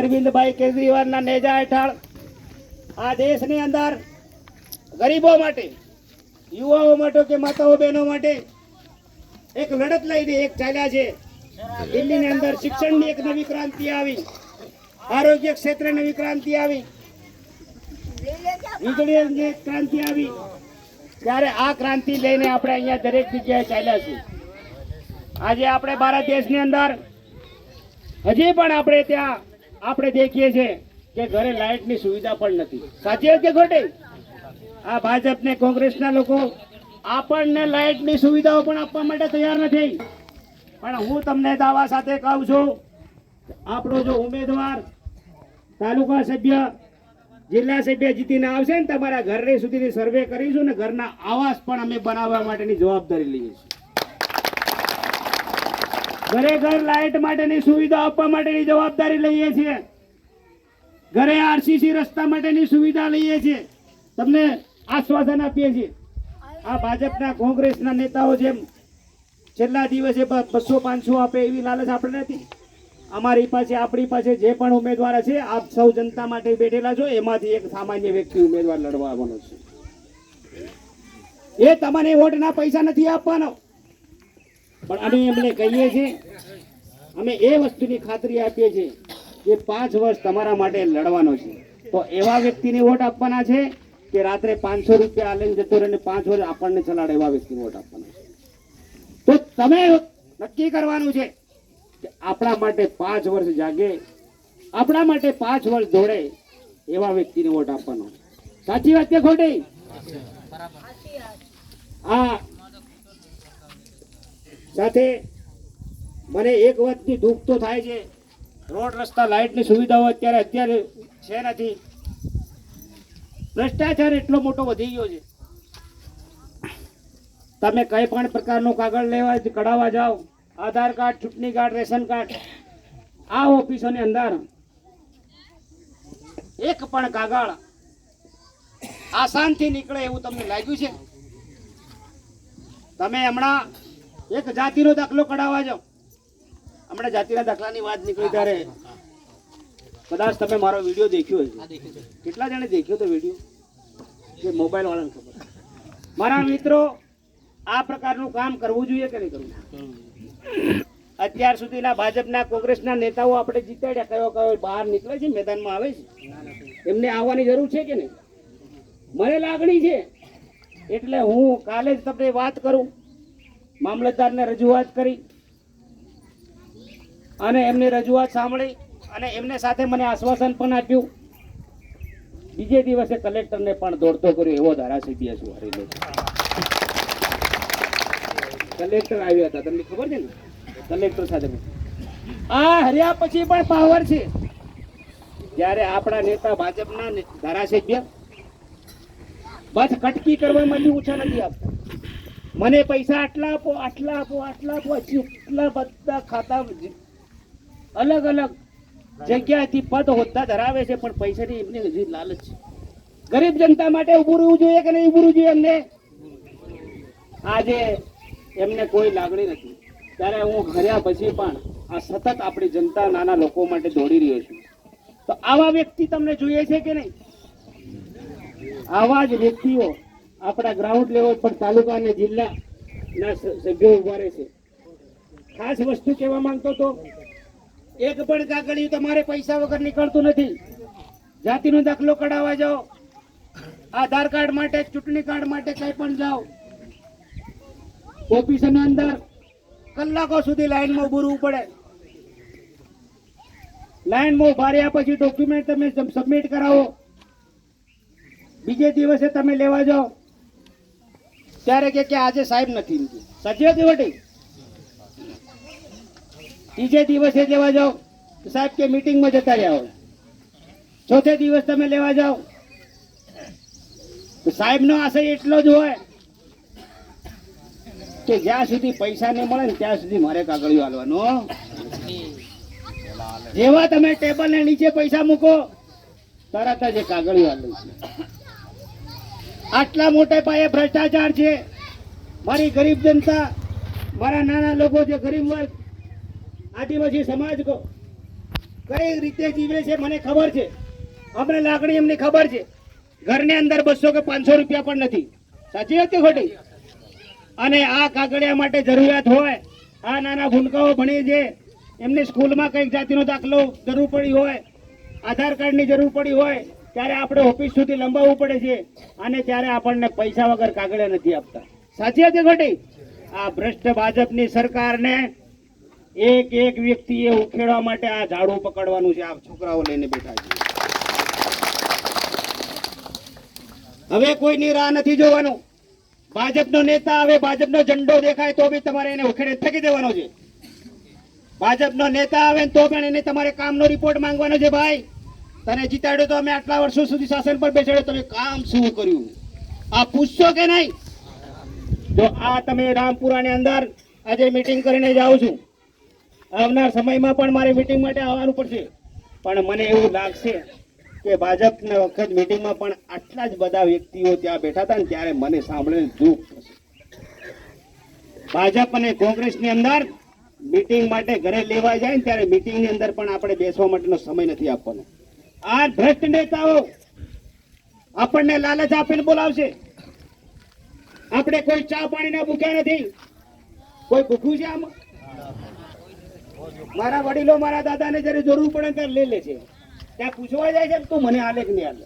અરવિંદભાઈ કેજરીવાલના નેજા હેઠળ આ દેશની અંદર ગરીબો માટે, યુવાઓ માટે કે માતાઓ બહેનો માટે એક લડત લઈને એક ચાલ્યા છે. દિલ્હીની અંદર શિક્ષણની એક નવી ક્રાંતિ આવી, આરોગ્ય ક્ષેત્રે નવી ક્રાંતિ આવી, વીજળીની ક્રાંતિ આવી. ત્યારે આ ક્રાંતિ લઈને આપણે અહીંયા દરેક જગ્યાએ ચાલ્યા છીએ. આજે આપણે ભારત દેશની અંદર હજી પણ આપણે ત્યાં આપણે દેખીએ છીએ કે ઘરે લાઇટની સુવિધા પણ નથી. સાચી વાત કે ખોટી? આ ભાજપને કોંગ્રેસના લોકો આપણને લાઇટની સુવિધાઓ પણ આપવા માટે તૈયાર નથી. પણ હું તમને દાવા સાથે કહું છું, આપણો જો ઉમેદવાર તાલુકા સભ્ય, જિલ્લા સભ્ય જીતીને આવશે ને તમારા ઘરની સુધીની સર્વે કરીશું ને ઘરના આવાસ પણ અમે બનાવવા માટેની જવાબદારી લઈએ છીએ. ઘરે ઘર લાઇટ માટેની સુવિધા આપવા માટેની જવાબદારી લઈએ છીએ. ઘરે આરસીસી રસ્તા માટેની સુવિધા લઈએ છીએ. તમને આશ્વાસન આપીએ છીએ. આ ભાજપના કોંગ્રેસના નેતાઓ જેમ છેલ્લા દિવસે બસો પાંચસો આપે એવી લાલચ આપણે નથી અમારી પાસે, આપણી પાસે જે પણ ઉમેદવાર છે, આપ સૌ જનતા માટે બેઠેલા છો, એમાંથી એક સામાન્ય વ્યક્તિ ઉમેદવાર લડવા આવવાનો છે. એ તમને વોટના પૈસા નથી આપવાનો. પણ અમે એમને કહીએ છીએ અમે એ વસ્તુની ખાતરી આપીએ છીએ કે પાંચ વર્ષ તમારા માટે લડવાનો છે. તો એવા વ્યક્તિને વોટ આપવાના છે કે રાત્રે પાંચસો રૂપિયા લઈને જતો રહે પાંચ વર્ષ આપણને ચલાડે એવા વ્યક્તિને વોટ આપવાના છે. તો તમે નક્કી કરવાનું છે કે આપણા માટે પાંચ વર્ષ જાગે આપણા માટે પાંચ વર્ષ દોડે એવા વ્યક્તિને વોટ આપવાનો સાચી વાત કે ખોટી? આ સાથે મને એક વાતની દુઃખ તો થાય છે. રોડ રસ્તા, લાઇટની સુવિધાઓ અત્યારે અત્યારે છે નથી. ભ્રષ્ટાચાર એટલો મોટો વધી ગયો છે. તમે કઈ પણ પ્રકારનું કાગળ લેવા કઢાવવા જાઓ. આધાર કાર્ડ, ચૂંટણી કાર્ડ, રેશન કાર્ડ, આ ઓફિસોની અંદર એક પણ કાગળ આસાનથી નીકળે એવું તમને લાગ્યું છે? તમે હમણાં એક જાતિનો દાખલો કઢાવવા જાઓ. હમણાં જાતિના દાખલાની વાત નીકળી ત્યારે કદાચ તમે મારો વીડિયો દેખ્યો હશે. કેટલા જણે દેખ્યો તો વીડિયો? કે મોબાઈલ વાળાને ખબર. મારા મિત્રો આ પ્રકારનું કામ કરવું જોઈએ કે નહીં કરવું? અત્યાર સુધીના ભાજપના કોંગ્રેસના નેતાઓ આપણે જીતાડ્યા. કયો કયો બહાર નીકળે છે મેદાનમાં આવે છે? એમને આવવાની જરૂર છે કે નહીં? મને લાગણી છે. એટલે હું કાલે જ તમને વાત કરું. મામલતદારને રજૂઆત કરી. અને એમની રજૂઆત સાંભળી અને એમને સાથે મને આશ્વાસન પણ આપ્યું. બીજે દિવસે કલેક્ટરને પણ દોડતો કર્યો, એવો ધારાસભ્ય છું હરીલો કલેક્ટર આવ્યા હતા, તમને ખબર છે ને? કલેક્ટર સાથે આ હર્યા પછી પણ પાવર છે. જ્યારે આપણા નેતા ભાજપના ધારાસભ્ય બસ કટકી કરવા માટે ઓછા નથી આપતા મને પૈસા આટલા આપો આટલા આપો આટલા આપો હજી એટલા બધા ખાતા અલગ અલગ જગ્યાથી પદ હોદ્દા ધરાવે છે, પણ પૈસાની એમની હજી લાલચ છે. ગરીબ જનતા માટે ઉભું રહેવું જોઈએ કે નહીં ઉભું રહેવું જોઈએ એમને? આજે એમને કોઈ લાગણી નથી. ત્યારે હું ઘર્યા પછી પણ આ સતત આપણી જનતા નાના લોકો માટે દોડી રહ્યો છું. તો આવા વ્યક્તિ તમને જોઈએ છે કે નહીં? આવા જ વ્યક્તિઓ આપણા ગ્રાઉન્ડ લેવલ પર તાલુકા અને જિલ્લાના સભ્યો ઊભા રહે છે. ખાસ વસ્તુ કહેવા માંગતો તો એક પણ કાગળિયું તમારે પૈસા વગર નીકળતું નથી. જાતિનો દાખલો કઢાવવા જાઓ. આધાર કાર્ડ માટે, ચૂંટણી કાર્ડ માટે કઈ પણ જાઓ. ઓફિસની અંદર કલાકો સુધી લાઈનમાં ઉભું પડે. લાઈનમાં ઊભા રહ્યા પછી ડોક્યુમેન્ટ તમે સબમિટ કરાવો. બીજે દિવસે તમે લેવા જાઓ. ત્યારે કે આજે સાહેબ નથી. સાચી હતી વટી ત્રીજે દિવસે લેવા જાઓ તો સાહેબ કે મિટિંગમાં જતા રહ્યા હોય. ચોથે દિવસ તમે લેવા જાઓ. તો સાહેબનો આશય એટલો જ હોય કે જ્યાં સુધી પૈસા નહીં મળે ને ત્યાં સુધી મારે કાગળિયો હાલવાનો. જેવા તમે ટેબલ ને નીચે પૈસા મૂકો, તરત જ એ કાગળિયો હાલે છે. આટલા મોટા પાયે ભ્રષ્ટાચાર છે. મારી ગરીબ જનતા, મારા નાના લોકો જે ગરીબ વર્ગ આદિવાસી સમાજ કઈ રીતે જીવે છે મને ખબર છે. અમને લાગણી એમની ખબર છે. ઘરની અંદર બસો કે પાંચસો રૂપિયા પણ નથી. સાચી વાત છે ખોટી? અને આ કાગળિયા માટે જરૂરિયાત હોય, આ નાના ભૂલકાઓ ભણી છે એમની સ્કૂલમાં કંઈક જાતિનો દાખલો જરૂર પડી હોય, આધાર કાર્ડની જરૂર પડી હોય, ત્યારે આપણે ઓફિસ સુધી લંબાવવું પડે છે. અને ત્યારે આપણને પૈસા વગર કાગળિયા નથી આપતા. સાચી છે ખોટી? આ ભ્રષ્ટ ભાજપની સરકારને એક એક વ્યક્તિએ ઉખેડવા માટે આ ઝાડુ પકડવાનું છે. આ છોકરાઓ લઈને બેઠા છે. હવે કોઈની રાહ નથી જોવાનું. ભાજપનો નેતા આવે, ભાજપનો ઝંડો દેખાય તો બી તમારે એને ઉખેડે ફેંકી દેવાનો છે. ભાજપનો નેતા આવે તો પણ એને તમારે કામનો રિપોર્ટ માંગવાનો છે, ભાઈ. તને જીતાડ્યો તો અમે આટલા વર્ષો સુધી શાસન પર બેસાડ્યો. તમે કામ શું કર્યું? આ પૂછશો કે નહીં? જો આ તમે રામપુરાની અંદર આજે મીટિંગ કરીને જાઉં છું. આવનાર સમયમાં પણ મારે મિટિંગ માટે આવવાનું પડશે. પણ મને એવું લાગશે કે ભાજપના વખત મીટિંગમાં પણ આટલા જ બધા વ્યક્તિઓ ત્યાં બેઠા હતા ને ત્યારે મને સાંભળીને દુઃખ થશે. ભાજપ અને કોંગ્રેસની અંદર મિટિંગ માટે ઘરે લેવા જાય ને ત્યારે મિટિંગની અંદર પણ આપણે બેસવા માટેનો સમય નથી આપવાનો. આ ભ્રષ્ટ નેતાઓ આપણને લાલચ આપીને બોલાવશે. આપણે કોઈ ચા પાણીના ભૂખ્યા નથી. કોઈ ભૂખ્યું છે આમાં? મારા વડીલો મારા દાદાને જ્યારે જરૂર પડે ત્યારે લઈ લે છે. ત્યાં પૂછવા જાય છે તું મને આલે કે નહીં આલે.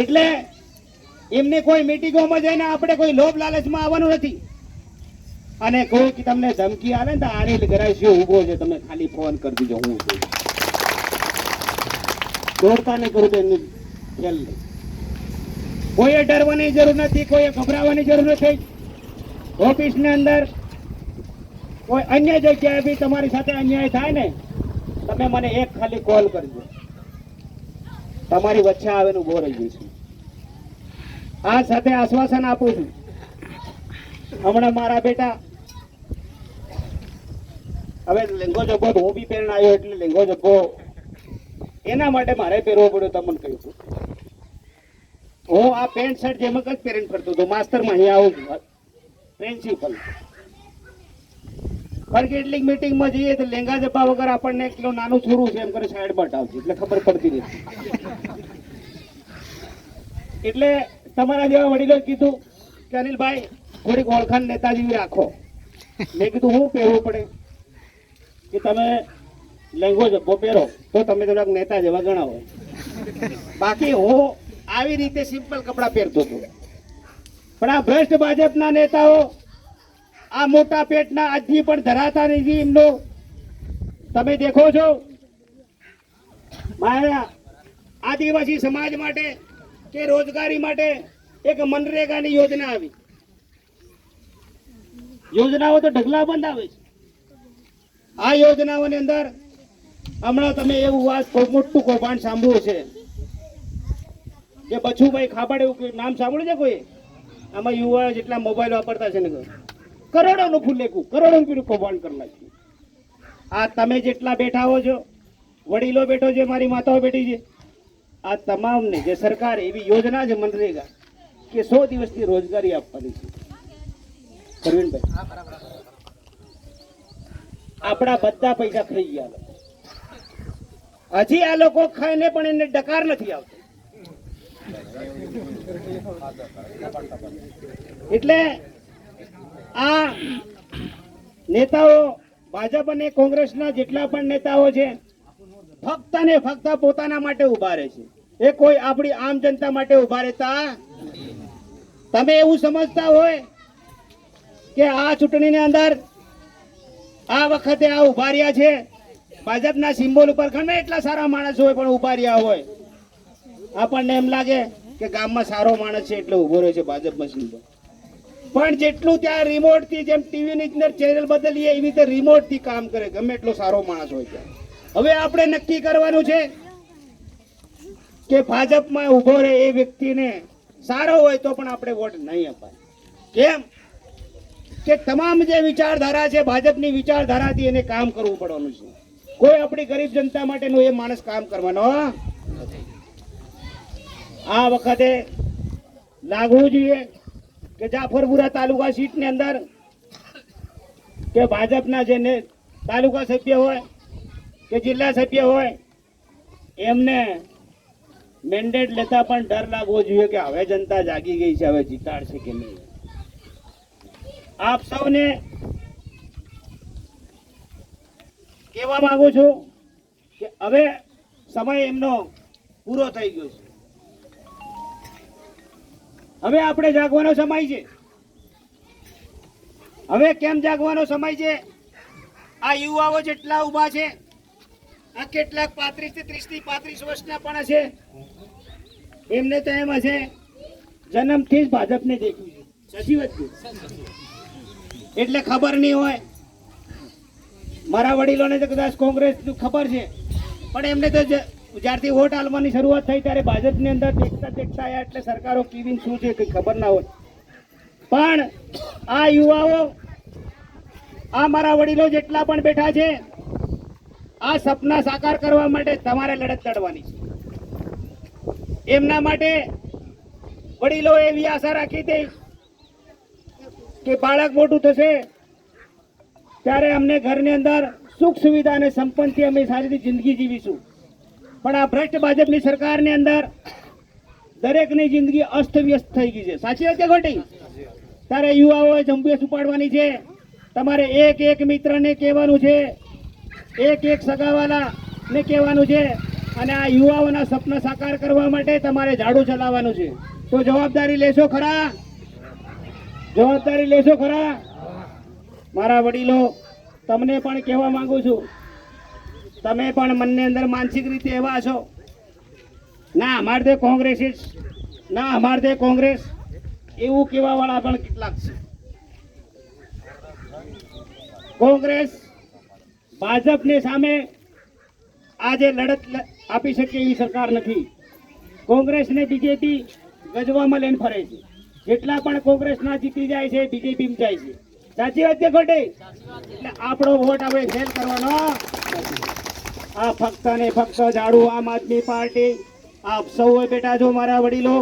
એટલે એમને કોઈ મીટિંગોમાં જઈને આપણે કોઈ લોભ લાલચમાં આવવાનું નથી. અને કોઈ તમને ધમકી આવે ને તો આની ગરાશીઓ ઊભો છે? તમે ખાલી ફોન કરી દીજો હું છું. દોડતા નહીં કરું તો એમની ખેલ કોઈએ ડરવાની જરૂર નથી, કોઈએ ગભરાવાની જરૂર નથી. ઓફિસની અંદર કોઈ અન્ય જગ્યાએ બી તમારી સાથે અન્યાય થાય ને, તમે મને એક ખાલી કોલ કરજો. તમારી વચ્ચે આવેલું ઊભો રહી જઈશું. આ સાથે આશ્વાસન આપું છું. હમણાં મારા બેટા, હવે લેંગો જબ્બો હું બી પહેરણ આવ્યો એટલે લેંગો જબ્બો એના માટે મારે પહેરવો પડ્યો, તમને કહ્યું હતું. હું આ પેન્ટ શર્ટ જેમ જ પહેરીને ફરતો હતો માસ્તરમાં અહીંયા આવું છું. પ્રિન્સિપલ પણ એટલી મિટિંગમાં જઈએ તો લેંગા જપા વગર આપણને એક કિલો નાનું છોરું છે એમ કરે સાઈડમાં હટાવજો એટલે ખબર પડતી નથી. એટલે તમારા જેવા વડીલોએ કીધું કે અનિલભાઈ, થોડીક ઓળખાણ નેતાજી રાખો. મેં કીધું, હું પહેરવું પડે? કે તમે લેંગો જબ્બો પહેરો, તો તમે થોડાક નેતા જેવા ગણાવો. બાકી હું આવી રીતે સિમ્પલ કપડાં પહેરતો હતો. પણ આ ભ્રષ્ટ ભાજપના નેતાઓ આ મોટા પેટના આજથી પણ ધરાતા નથી એમનો. તમે દેખો છો. મારા આદિવાસી સમાજ માટે કે રોજગારી માટે એક મનરેગાની યોજના આવી. યોજનાઓ તો ઢગલા બંધ આવે છે. આ યોજનાઓની અંદર હમણાં તમે એવું વાત કોઈ મોટું કૌભાંડ સાંભળ્યું છે. કે બચુભાઈ ખાબડ એવું કોઈ નામ સાંભળ્યું છે કોઈ? આમાં યુવા જેટલા મોબાઈલ વાપરતા છે ને કરોડોનું ફૂલેકું કરોડો રૂપિયાનું કૌભાંડ કરી નાખ્યું. આ તમે જેટલા બેઠા હો છો વડીલો બેઠો છે મારી માતાઓ બેઠી છે આ તમામને જે સરકાર એવી યોજના છે મનરેગા કે સો દિવસની રોજગારી આપવાની છે. પ્રવીણભાઈ આપણા બધા પૈસા ખાઈ ગયા હજી આ લોકો ખાઈને પણ એને ડકાર નથી આવતો. એટલે આ નેતાઓ ભાજપ અને કોંગ્રેસના જેટલા પણ નેતાઓ છે, ફક્ત ને ફક્ત પોતાના માટે ઊભા રહે છે. એ કોઈ આપણી આમ જનતા માટે ઊભા રહેતા તમે એવું સમજતા હોય કે આ ચૂંટણીની અંદર આ વખતે આ ઊભા રહ્યા છે. ભાજપના સિમ્બોલ ઉપર ગમે એટલા સારા માણસ હોય પણ ઊભા રહ્યા હોય. આપણને એમ લાગે કે ગામમાં સારો માણસ છે એટલે ઊભો રહ્યો છે ભાજપમાં સિમ્બોલ. પણ જેટલું ત્યાં રિમોટથી, જેમ ટીવી ની અંદર ચેનલ બદલીએ, એવી રીતે રિમોટથી કામ કરે. ગમે એટલો સારો માણસ હોય ત્યાં. હવે આપણે નક્કી કરવાનું છે કે ભાજપમાં ઊભો રહે એ વ્યક્તિને સારો હોય તો પણ આપણે વોટ નહીં અપાય. કેમ? કે તમામ જે વિચારધારા છે, ભાજપની વિચારધારાથી એને કામ કરવું પડવાનું છે. કોઈ આપણી ગરીબ જનતા માટેનું એ માણસ કામ કરવાનો. આ વખતે લાગવું જોઈએ. કે જાફરપુરા તાલુકા સીટની અંદર કે ભાજપના જે તાલુકા સભ્ય હોય કે જિલ્લા સભ્ય હોય, એમને મેન્ડેટ લેતા પણ ડર લાગવો જોઈએ કે હવે જનતા જાગી ગઈ છે, હવે જીતાડશે કે નહીં. આપ સૌને કહેવા માંગુ છું કે હવે સમય એમનો પૂરો થઈ ગયો છે. હવે આપણે જાગવાનો સમય છે. હવે કેમ જાગવાનો સમય છે? આ યુવાઓ જેટલા ઊભા છે, આ કેટલાક પાંત્રીસથી ત્રીસથી પાંત્રીસ વર્ષના પણ હશે. એમને તો એમ હશે, જન્મથી જ ભાજપને દેખ્યું છે. સાચી એટલે ખબર નહીં હોય. મારા વડીલોને તો કદાચ કોંગ્રેસ ખબર છે. પણ એમને તો જ્યારથી વોટ આલવાની શરૂઆત થઈ ત્યારે ભાજપની અંદર દેખતા દેખતા આવ્યા એટલે સરકારો કેવી શું છે કંઈ ખબર ના હોય. પણ આ યુવાઓ, આ મારા વડીલો જેટલા પણ બેઠા છે, આ સપના સાકાર કરવા માટે તમારે લડત લડવાની છે. એમના માટે વડીલો એવી આશા રાખી હતી કે બાળક મોટું થશે ત્યારે અમને ઘરની અંદર સુખ સુવિધા અને સંપત્તિ અમે સારી રીતે જિંદગી જીવીશું. પણ આ ભ્રષ્ટ ભાજપની સરકારની અંદર દરેકની જિંદગી અસ્તવ્યસ્ત થઈ ગઈ છે. સાચી વાત કે ખોટી? ત્યારે યુવાઓએ ઝુંબેશ ઉપાડવાની છે. તમારે એક એક મિત્રને કહેવાનું છે. એક એક સગાવાલાને કહેવાનું છે. અને આ યુવાઓના સપના સાકાર કરવા માટે તમારે ઝાડુ ચલાવવાનું છે. તો જવાબદારી લેશો ખરા? જવાબદારી લેશો ખરા? મારા વડીલો, તમને પણ કહેવા માંગુ છું તમે પણ મનની અંદર માનસિક રીતે એવા છો? ના, અમારે તે કોંગ્રેસ ના, અમારે તે કોંગ્રેસ. એવું કહેવાવાળા પણ કેટલાક છે. કોંગ્રેસ ભાજપની સામે આજે લડત આપી શકે એવી સરકાર નથી. કોંગ્રેસ ને બીજેપી ગજવામાં લઈને ફરે છે. જેટલા પણ કોંગ્રેસના જીતી જાય છે બીજેપી જાય છે. સાચી વાત છે ખોટી. એટલે આપણો વોટ આપણે ફેલ કરવાનો. આ ફક્ત ને ફક્ત ઝાડુ આમ આદમી પાર્ટી. આપ સૌએ બેટા છો મારા વડીલો,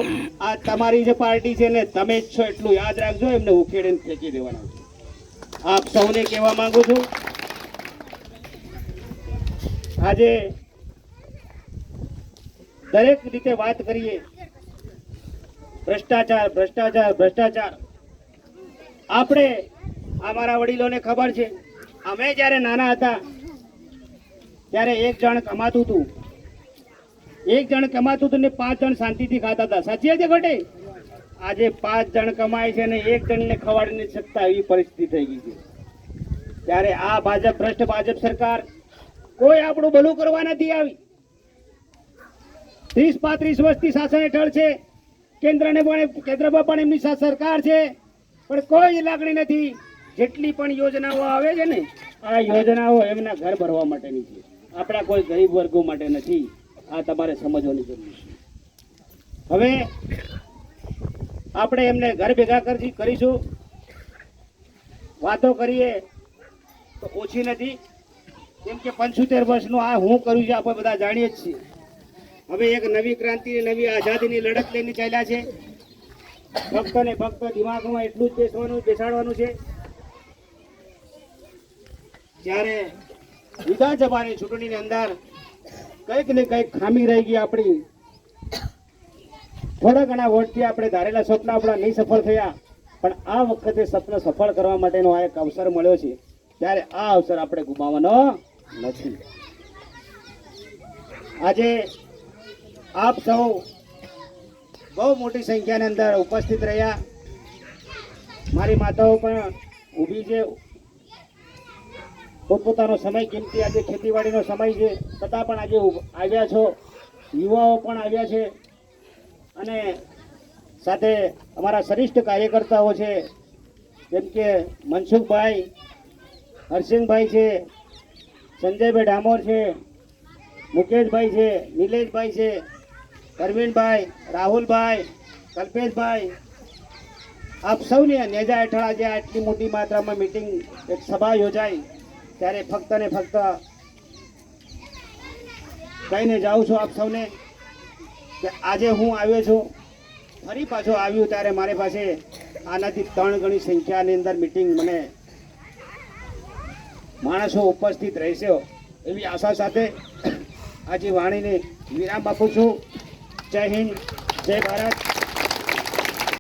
આ તમારી જે પાર્ટી છે ને તમે જ છો એટલું યાદ રાખજો, એમને ઉખેડીને ફેંકી દેવાના આપ સૌને કહેવા માંગુ છું, આજે દરેક રીતે વાત કરીએ, ભ્રષ્ટાચાર ભ્રષ્ટાચાર ભ્રષ્ટાચાર. આપણે અમારા વડીલોને ખબર છે. અમે જ્યારે નાના હતા, ત્યારે એક જણ કમાતું હતું. એક જણ કમાતું હતું ને પાંચ જણ શાંતિથી ખાતા હતા. સાચી છે ખોટી? આજે પાંચ જણ કમાય છે ને એક જણને ખવાડી નથી શકતા એવી પરિસ્થિતિ થઈ ગઈ છે. ત્યારે આ ભાજપ ભ્રષ્ટ ભાજપ સરકાર કોઈ આપણું ભલું કરવા નથી આવી. ત્રીસ પાંત્રીસ વર્ષથી શાસન હેઠળ છે. કેન્દ્રને પણ, કેન્દ્રમાં પણ એમની સરકાર છે. પણ કોઈ લાગણી નથી. જેટલી પણ યોજનાઓ આવે છે ને, આ યોજનાઓ એમના ઘર ભરવા માટેની છે. આપણા કોઈ ગરીબ વર્ગો માટે નથી, આ તમારે સમજવાની જરૂર છે. હવે આપણે એમને ઘર ભેગા કરી કરીશું. વાતો કરીએ, તો ઓછી નથી. કેમ કે પંચોતેર વર્ષનું આ હું કર્યું છે, આપણે બધા જાણીએ જ છીએ. હવે એક નવી ક્રાંતિ નવી આઝાદીની લડત લઈને ચાલ્યા છે. ભક્તને ને ફક્ત દિમાગમાં એટલું જ બેસવાનું, બેસાડવાનું છે. જ્યારે વિધાનસભાની ચૂંટણીની અંદર કંઈક ને કંઈક ખામી રહી ગઈ આપણી. થોડા ઘણા વોટથી આપણે ધારેલા સપના આપણા નહીં સફળ થયા, પણ આ વખતે સપના સફળ કરવા માટેનો આ એક અવસર મળ્યો છે. ત્યારે આ અવસર આપણે ગુમાવવાનો નથી. આજે આપ સૌ બહુ મોટી સંખ્યાની અંદર ઉપસ્થિત રહ્યા. મારી માતાઓ પણ ઊભી છે. પોતપોતાનો સમય કિંમતી આજે ખેતીવાડીનો સમય છે. છતાં પણ આજે આવ્યા છો. યુવાઓ પણ આવ્યા છે. અને સાથે અમારા શ્રેષ્ઠ કાર્યકર્તાઓ છે. જેમ કે મનસુખભાઈ, હરસિંહભાઈ છે, સંજયભાઈ ડામોર છે, મુકેશભાઈ છે, નિલેશભાઈ છે, પરવીનભાઈ, રાહુલભાઈ, કલ્પેશભાઈ. આપ સૌની નેજા હેઠળ આજે આટલી મોટી માત્રામાં મિટિંગ એક સભા યોજાઈ. ત્યારે ફક્ત ને ફક્ત કહીને જાઉં છું આપ સૌને કે આજે હું આવ્યો છું, ફરી પાછો આવ્યું ત્યારે મારી પાસે આનાથી ત્રણ ગણી સંખ્યાની અંદર મિટિંગ મને માણસો ઉપસ્થિત રહેશે એવી આશા સાથે આજે વાણીને વિરામ આપું છું. જય હિન્દ, જય ભારત.